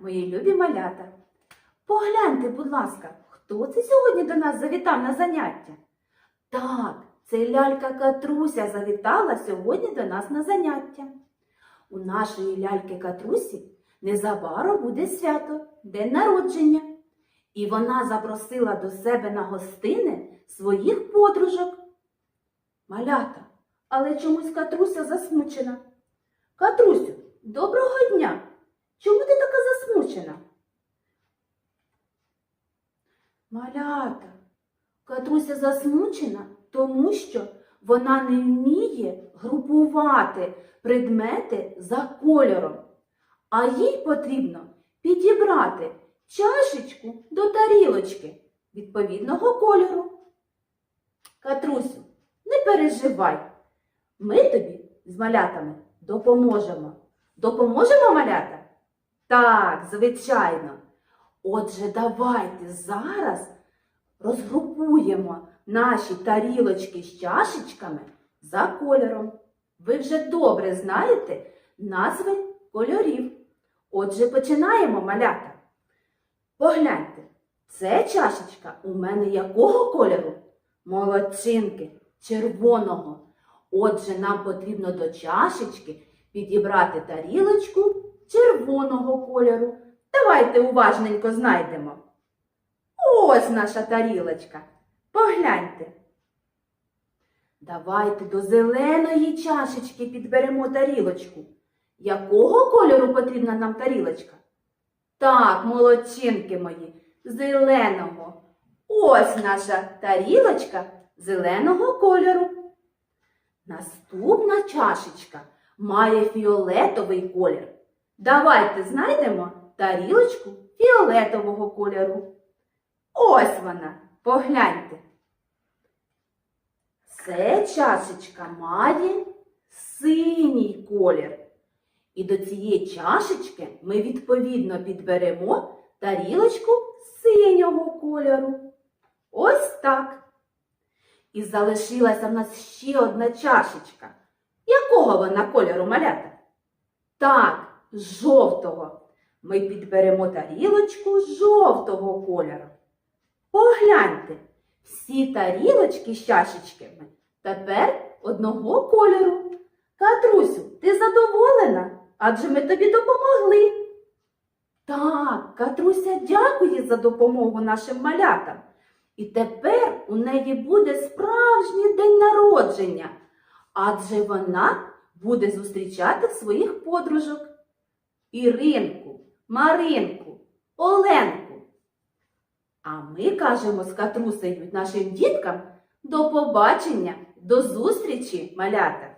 мої любі малята. Погляньте, будь ласка, хто це сьогодні до нас завітав на заняття? Так, це лялька Катруся завітала сьогодні до нас на заняття. У нашої ляльки Катрусі незабаром буде свято, день народження. І вона запросила до себе на гостини своїх подружок. Малята, але чомусь Катруся засмучена. Катрусю, доброго дня! Чому ти така засмучена? Малята, Катруся засмучена, тому що вона не вміє групувати предмети за кольором, а їй потрібно підібрати чашечку до тарілочки відповідного кольору. Катрусю, не переживай, ми тобі з малятами допоможемо. Допоможемо малята? Так, звичайно. Отже, давайте зараз розгрупуємо наші тарілочки з чашечками за кольором. Ви вже добре знаєте назви кольорів. Отже, починаємо малята. Погляньте, це чашечка у мене якого кольору? Молодчинки, червоного. Отже, нам потрібно до чашечки підібрати тарілочку червоного кольору. Давайте уважненько знайдемо. Ось наша тарілочка. Погляньте. Давайте до зеленої чашечки підберемо тарілочку. Якого кольору потрібна нам тарілочка? Так, молодчинки мої, зеленого. Ось наша тарілочка зеленого кольору. Наступна чашечка має фіолетовий колір. Давайте знайдемо тарілочку фіолетового кольору. Ось вона, погляньте. Це чашечка має синій колір. І до цієї чашечки ми відповідно підберемо тарілочку синього кольору. Ось так. І залишилася в нас ще одна чашечка. Якого вона кольору малята? Так, жовтого. Ми підберемо тарілочку жовтого кольору. Погляньте, всі тарілочки з чашечками тепер одного кольору. Катрусю, ти задоволена? Адже ми тобі допомогли. Так, Катруся дякує за допомогу нашим малятам. І тепер у неї буде справжній день народження, адже вона буде зустрічати своїх подружок Іринку, Маринку, Оленку. А ми кажемо з Катрусею нашим діткам до побачення, до зустрічі, малята!